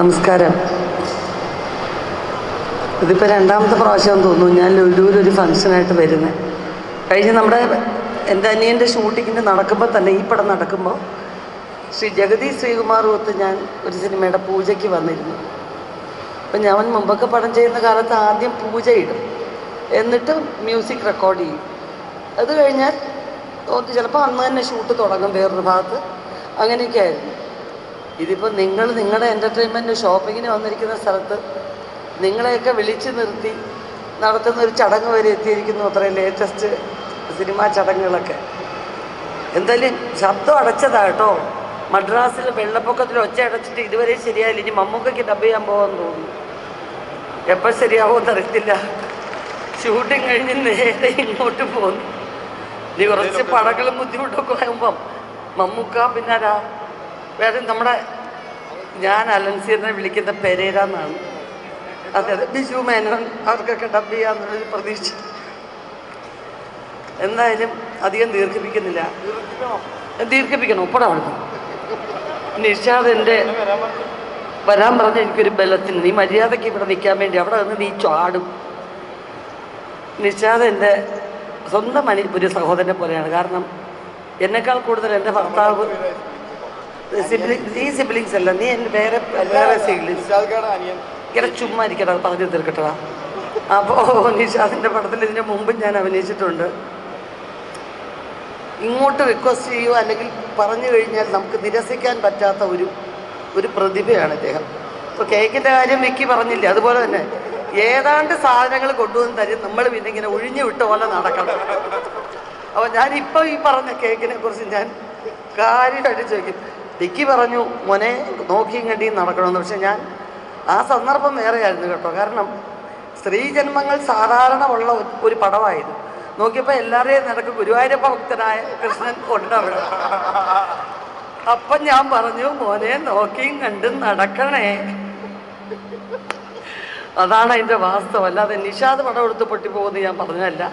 നമസ്കാരം. ഇതിപ്പോൾ രണ്ടാമത്തെ പ്രാവശ്യം തോന്നുന്നു. ഞാൻ ലുലൂരൊരു ഫംഗ്ഷനായിട്ട് വരുന്നത് കഴിഞ്ഞ് നമ്മുടെ എന്റെ അനിയന്റെ ഷൂട്ടിങ്ങിന് നടക്കുമ്പോൾ തന്നെ ഈ പടം നടക്കുമ്പോൾ ശ്രീ ജഗതി ശ്രീകുമാർ ഒത്ത് ഞാൻ ഒരു സിനിമയുടെ പൂജയ്ക്ക് വന്നിരുന്നു. അപ്പം ഞാൻ മുമ്പൊക്കെ പടം ചെയ്യുന്ന കാലത്ത് ആദ്യം പൂജ ഇടും എന്നിട്ട് മ്യൂസിക് റെക്കോർഡ് ചെയ്യും. അത് കഴിഞ്ഞാൽ ചിലപ്പോൾ അന്ന് തന്നെ ഷൂട്ട് തുടങ്ങും വേറൊരു ഭാഗത്ത്. അങ്ങനെയൊക്കെ ആയിരുന്നു. ഇതിപ്പോൾ നിങ്ങൾ നിങ്ങളുടെ എന്റർടൈൻമെന്റ് ഷോപ്പിങ്ങിന് വന്നിരിക്കുന്ന സ്ഥലത്ത് നിങ്ങളെയൊക്കെ വിളിച്ചു നിർത്തി നടത്തുന്ന ഒരു ചടങ്ങ് വരെ എത്തിയിരിക്കുന്നു അത്രയും ലേറ്റസ്റ്റ് സിനിമാ ചടങ്ങുകളൊക്കെ. എന്തായാലും ശബ്ദം അടച്ചതാ കേട്ടോ. മദ്രാസിൽ വെള്ളപ്പൊക്കത്തിൽ ഒച്ച അടച്ചിട്ട് ഇതുവരെ ശരിയായില്ല. ഇനി മമ്മൂക്കയ്ക്ക് ഡബ് ചെയ്യാൻ പോകാൻ തോന്നുന്നു. എപ്പോൾ ശരിയാവുമെന്ന് അറിയത്തില്ല. ഷൂട്ടിങ് കഴിഞ്ഞ് നേരെ ഇങ്ങോട്ട് പോന്നു. ഇനി കുറച്ച് പടകളും ബുദ്ധിമുട്ടൊക്കെ ആകുമ്പം മമ്മൂക്ക പിന്നെ ആരാ വേറെ നമ്മുടെ ഞാൻ അലൻസീറിനെ വിളിക്കുന്ന പെരേര എന്നാണ് അതെ അതെ ബിജു മേനോൻ അവർക്കൊക്കെ ഡബ് ചെയ്യാന്നുള്ളൊരു പ്രതീക്ഷ. എന്തായാലും അധികം ദീർഘിപ്പിക്കുന്നില്ല. ദീർഘിപ്പിക്കണം ഒപ്പടം അവിടുന്ന് നിഷാദ് എന്റെ വരാൻ പറഞ്ഞ എനിക്കൊരു ബലത്തിന് നീ മര്യാദയ്ക്ക് ഇവിടെ നിൽക്കാൻ വേണ്ടി അവിടെ നിന്ന് നീ ചാടും. നിഷാദ് എന്റെ സ്വന്തം അനി ഒരു സഹോദരനെ പോലെയാണ്. കാരണം എന്നെക്കാൾ കൂടുതൽ എന്റെ ഭർത്താവ് നീ സിബ്ലിങ്സ് അല്ല നീ എന്റെ വേറെ വേറെ സിബ്ലിങ്സ് ഇങ്ങനെ ചുമ്മാ ഇരിക്കട്ടെ അത് പറഞ്ഞു തീർക്കട്ടടാ. അപ്പോൾ നിഷാദിന്റെ പടത്തിൽ ഇതിന് മുമ്പ് ഞാൻ അഭിനയിച്ചിട്ടുണ്ട്. ഇങ്ങോട്ട് റിക്വസ്റ്റ് ചെയ്യുക അല്ലെങ്കിൽ പറഞ്ഞു കഴിഞ്ഞാൽ നമുക്ക് നിരസിക്കാൻ പറ്റാത്ത ഒരു ഒരു പ്രതിഭയാണ് ഇദ്ദേഹം. ഇപ്പോൾ കേക്കിന്റെ കാര്യം വിക്കി പറഞ്ഞില്ലേ അതുപോലെ തന്നെ. ഏതാണ്ട് സാധനങ്ങൾ കൊണ്ടുവന്ന് തരും നമ്മൾ പിന്നെ ഇങ്ങനെ ഒഴിഞ്ഞു വിട്ട പോലെ നടക്കണം. അപ്പോൾ ഞാനിപ്പോൾ ഈ പറഞ്ഞ കേക്കിനെ കുറിച്ച് ഞാൻ കാര്യമായിട്ട് ചോദിക്കും. വിക്കി പറഞ്ഞു മോനെ നോക്കിയും കണ്ടിയും നടക്കണമെന്ന്. പക്ഷെ ഞാൻ ആ സന്ദർഭം വേറെയായിരുന്നു കേട്ടോ. കാരണം സ്ത്രീജന്മങ്ങൾ സാധാരണ ഉള്ള ഒരു- ഒരു പടമായിരുന്നു നോക്കിയപ്പോൾ എല്ലാവരെയും നടക്കും ഗുരുവായൂരപ്പ ഭക്തനായ കൃഷ്ണൻ കൊണ്ടുവരണം അപ്പം ഞാൻ പറഞ്ഞു മോനെ നോക്കിയും കണ്ടും നടക്കണേ. അതാണ് അതിന്റെ വാസ്തവം. അല്ലാതെ നിഷാദ് പടം എടുത്ത് പൊട്ടിപ്പോകുമെന്ന് ഞാൻ പറഞ്ഞതല്ല.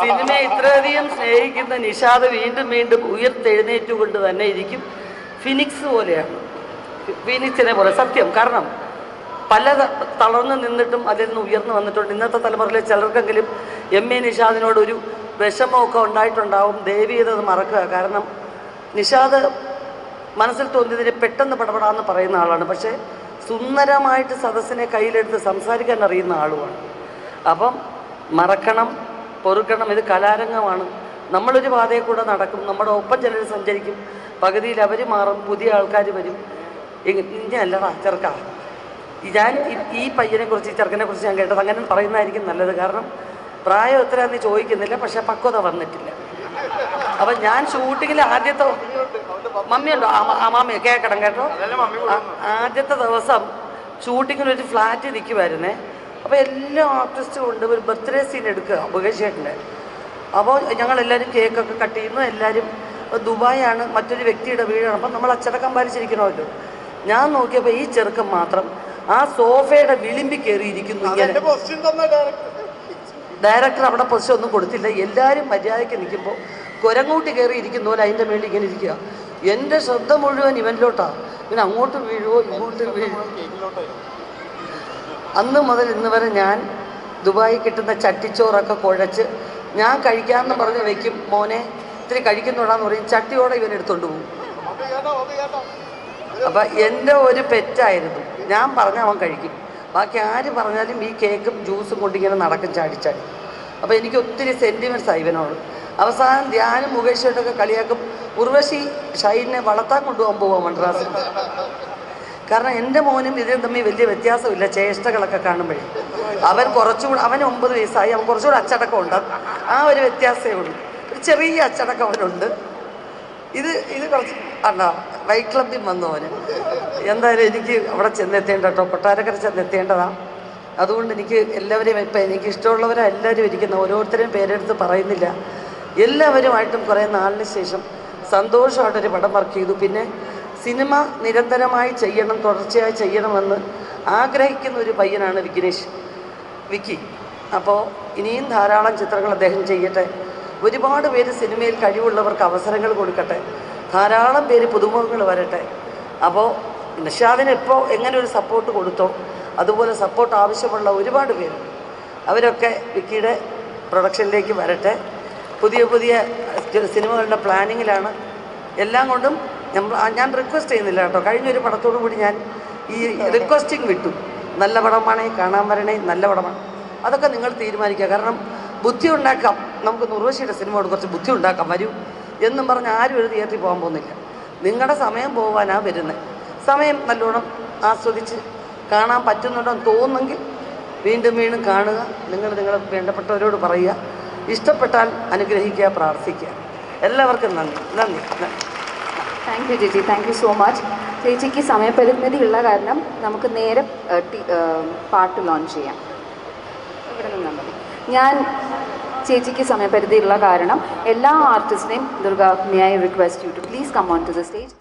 സിനിമയെ ഇത്രയധികം സ്നേഹിക്കുന്ന നിഷാദ് വീണ്ടും വീണ്ടും ഉയർത്തെഴുന്നേറ്റുകൊണ്ട് തന്നെ ഇരിക്കും. ഫിനിക്സ് പോലെയാണ് ഫിനിക്സിനെ പോലെ സത്യം കാരണം പല തളർന്നു നിന്നിട്ടും അതിൽ നിന്ന് ഉയർന്നു വന്നിട്ടുണ്ട്. ഇന്നത്തെ തലമുറയിലെ ചിലർക്കെങ്കിലും എം എ നിഷാദിനോട് ഒരു വിഷമമൊക്കെ ഉണ്ടായിട്ടുണ്ടാവും. ദേവീയത അത് മറക്കുക. കാരണം നിഷാദ് മനസ്സിൽ തോന്നിയതിന് പെട്ടെന്ന് പടപെടാന്ന് പറയുന്ന ആളാണ്. പക്ഷേ സുന്ദരമായിട്ട് സദസ്സിനെ കയ്യിലെടുത്ത് സംസാരിക്കാൻ അറിയുന്ന ആളുമാണ്. അപ്പം മറക്കണം പൊറുക്കണം. ഇത് കലാരംഗമാണ്. നമ്മളൊരു പാതയിൽ കൂടെ നടക്കും നമ്മുടെ ഒപ്പം ചിലർ സഞ്ചരിക്കും പകുതിയിൽ അവർ മാറും പുതിയ ആൾക്കാർ വരും. ഇങ്ങ- ഇങ്ങനെയല്ലടാ ചെറുക്ക. ഞാൻ ഈ- പയ്യനെ കുറിച്ച് ഈ ചെറുക്കനെ കുറിച്ച് ഞാൻ കേട്ടത് അങ്ങനെ പറയുന്നതായിരിക്കും നല്ലത്. കാരണം പ്രായം എത്രയാണെന്ന് ചോദിക്കുന്നില്ല പക്ഷെ പക്വത വന്നിട്ടില്ല. അപ്പൊ ഞാൻ ഷൂട്ടിങ്ങിൽ ആദ്യത്തെ മമ്മിയുണ്ടോ? ആ- കേക്കണം കേട്ടോ. ആദ്യത്തെ ദിവസം ഷൂട്ടിങ്ങിൽ ഒരു ഫ്ലാറ്റ് നിൽക്കുമായിരുന്നേ അപ്പോൾ എല്ലാ ആർട്ടിസ്റ്റും ഉണ്ട്. ഒരു ബർത്ത്ഡേ സീൻ എടുക്കുക മുകേഷ് ചേട്ടന്റെ അപ്പോൾ ഞങ്ങളെല്ലാവരും കേക്കൊക്കെ കട്ട് ചെയ്യുന്നു. എല്ലാവരും ദുബായാണ് മറ്റൊരു വ്യക്തിയുടെ വീടാണ്. അപ്പം നമ്മൾ അച്ചടക്കം പാലിച്ചിരിക്കണമല്ലോ. ഞാൻ നോക്കിയപ്പോൾ ഈ ചെറുക്കം മാത്രം ആ സോഫയുടെ വിളിമ്പി കയറിയിരിക്കുന്നു ഡയറക്ടർ അവിടെ പൊസിഷൻ ഒന്നും കൊടുത്തില്ല. എല്ലാവരും മര്യാദയ്ക്ക് നിൽക്കുമ്പോൾ കുരങ്ങൂട്ടി കയറി ഇരിക്കുന്ന പോലെ അതിന്റെ മേളിൽ ഇങ്ങനെ ഇരിക്കുക. എന്റെ ശ്രദ്ധ മുഴുവൻ ഇവനിലോട്ടാണ് പിന്നെ അങ്ങോട്ട് വീഴുവോ ഇങ്ങോട്ട് വീഴുവോ അന്ന് മുതൽ ഇന്ന് വരെ ഞാൻ ദുബായി കിട്ടുന്ന ചട്ടിച്ചോറൊക്കെ കുഴച്ച് ഞാൻ കഴിക്കാമെന്ന് പറഞ്ഞ് വെക്കും മോനെ ഇത്തിരി കഴിക്കുന്നുടാന്ന് പറയും. ചട്ടിയോടെ ഇവൻ എടുത്തോണ്ട് പോകും അപ്പം എന്റെ ഒരു പെറ്റായിരുന്നു. ഞാൻ പറഞ്ഞ അവൻ കഴിക്കും. ബാക്കി ആര് പറഞ്ഞാലും ഈ കേക്കും ജ്യൂസും കൊണ്ടിങ്ങനെ നടക്കും ചാടിച്ചാടി അപ്പോൾ എനിക്ക് ഒത്തിരി സെന്റിമെന്റ്സ് ആയി ഇവനോട്. അവസാനം ധ്യാനം മുകേഷായിട്ടൊക്കെ കളിയാക്കും. ഉർവശി ഷൈനെ വളർത്താൻ കൊണ്ടുപോകാൻ പോവാം മദ്രാസ് കാരണം എന്റെ മോനും ഇതിനും തമ്മിൽ വലിയ വ്യത്യാസമില്ല. ചേഷ്ടകളൊക്കെ കാണുമ്പോഴേ. അവൻ കുറച്ചുകൂടെ അവൻ ഒമ്പത് വയസ്സായി. അവൻ കുറച്ചുകൂടെ അച്ചടക്കം ഉണ്ട് ആ ഒരു വ്യത്യാസമേ ഉള്ളൂ. ഒരു ചെറിയ അച്ചടക്കം അവനുണ്ട്. ഇത് ഇത് കുറച്ച് അല്ല വൈറ്റ് ക്ലബിൽ വന്നു അവന്. എന്തായാലും എനിക്ക് അവിടെ ചെന്നെത്തേണ്ട കേട്ടോ. കൊട്ടാരക്കര ചെന്നെത്തേണ്ടതാണ് അതുകൊണ്ട് എനിക്ക് എല്ലാവരെയും ഇപ്പം എനിക്ക് ഇഷ്ടമുള്ളവരാണ് എല്ലാവരും ഇരിക്കുന്ന ഓരോരുത്തരെയും പേരെടുത്ത് പറയുന്നില്ല. എല്ലാവരുമായിട്ടും കുറേ നാളിന് ശേഷം സന്തോഷമായിട്ടൊരു പടം വർക്ക് ചെയ്തു. പിന്നെ സിനിമ നിരന്തരമായി ചെയ്യണം തുടർച്ചയായി ചെയ്യണമെന്ന് ആഗ്രഹിക്കുന്ന ഒരു പയ്യനാണ് വിഘ്നേഷ്. വിക്കി. അപ്പോൾ ഇനിയും ധാരാളം ചിത്രങ്ങൾ അദ്ദേഹം ചെയ്യട്ടെ. ഒരുപാട് പേര് സിനിമയിൽ കഴിവുള്ളവർക്ക് അവസരങ്ങൾ കൊടുക്കട്ടെ. ധാരാളം പേര് പുതുമുഖങ്ങൾ വരട്ടെ. അപ്പോൾ നിഷാദിന് ഇപ്പോൾ എങ്ങനെ ഒരു സപ്പോർട്ട് കൊടുത്തോ അതുപോലെ സപ്പോർട്ട് ആവശ്യമുള്ള ഒരുപാട് പേര് അവരൊക്കെ വിക്കിയുടെ പ്രൊഡക്ഷനിലേക്ക് വരട്ടെ. പുതിയ പുതിയ സിനിമകളുടെ പ്ലാനിങ്ങിലാണ് എല്ലാം കൊണ്ടും ഞാൻ ഞാൻ റിക്വസ്റ്റ് ചെയ്യുന്നില്ല കേട്ടോ. കഴിഞ്ഞൊരു പടത്തോടു കൂടി ഞാൻ ഈ റിക്വസ്റ്റിംഗ് വിട്ടു. നല്ല പടമാണേ കാണാൻ വരണേ നല്ല പടമാണ്. അതൊക്കെ നിങ്ങൾ തീരുമാനിക്കുക. കാരണം ബുദ്ധി ഉണ്ടാക്കാം. നമുക്ക് നുർവശിയുടെ സിനിമയോട് കുറച്ച് ബുദ്ധി ഉണ്ടാക്കാം. വരൂ എന്നും പറഞ്ഞ് ആരും ഒരു തിയേറ്ററിൽ പോകാൻ പോകുന്നില്ല. നിങ്ങളുടെ സമയം പോകാനാണ് വരുന്നത് സമയം നല്ലോണം ആസ്വദിച്ച് കാണാൻ പറ്റുന്നുണ്ടോ എന്ന് തോന്നുന്നെങ്കിൽ വീണ്ടും വീണ്ടും കാണുക. നിങ്ങൾ നിങ്ങളെ വേണ്ടപ്പെട്ടവരോട് പറയുക. ഇഷ്ടപ്പെട്ടാൽ അനുഗ്രഹിക്കുക പ്രാർത്ഥിക്കുക. എല്ലാവർക്കും നന്ദി. നന്ദി. താങ്ക് യു ചേച്ചി. താങ്ക് യു സോ മച്ച് ചേച്ചിക്ക് സമയപരിമിതി ഉള്ള കാരണം നമുക്ക് നേരെ പാട്ട് ലോഞ്ച് ചെയ്യാം. ഇവിടെ നിന്നാൽ മതി ഞാൻ ചേച്ചിക്ക് സമയപരിധി ഉള്ള കാരണം എല്ലാ ആർട്ടിസ്റ്റിനെയും Durga may I request you to please come on to the stage